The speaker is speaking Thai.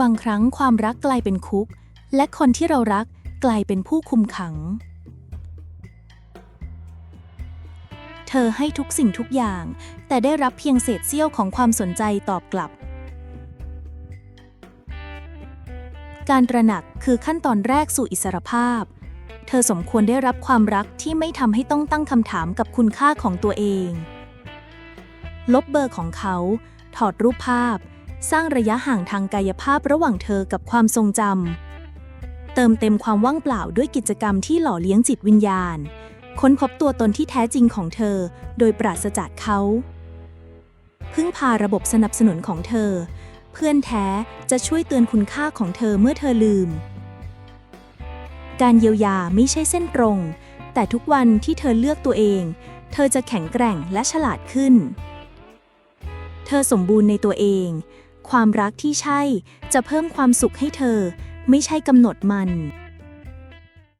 บางครั้งความรักกลายเป็นคุก และคนที่เรารักกลายเป็นผู้คุมขัง เธอให้ทุกสิ่งทุกอย่าง แต่ได้รับเพียงเศษเสี้ยวของความสนใจตอบกลับ การตระหนักคือขั้นตอนแรกสู่อิสรภาพ เธอสมควรได้รับความรักที่ไม่ทำให้ต้องตั้งคำถามกับคุณค่าของตัวเอง ลบเบอร์ของเขา ถอดรูปภาพ สร้างระยะห่างทางกายภาพระหว่างเธอกับความทรงจำ เติมเต็มความว่างเปล่าด้วยกิจกรรมที่หล่อเลี้ยงจิตวิญญาณ ค้นพบตัวตนที่แท้จริงของเธอ โดยปราศจากเขา พึ่งพาระบบสนับสนุนของเธอ เพื่อนแท้จะช่วยเตือนคุณค่าของเธอเมื่อเธอลืม การเยียวยาไม่ใช่เส้นตรง แต่ทุกวันที่เธอเลือกตัวเอง เธอจะแข็งแกร่งและฉลาดขึ้นเธอสมบูรณ์ในตัวเอง ความรักที่ใช่จะเพิ่มความสุขให้เธอ ไม่ใช่กำหนดมัน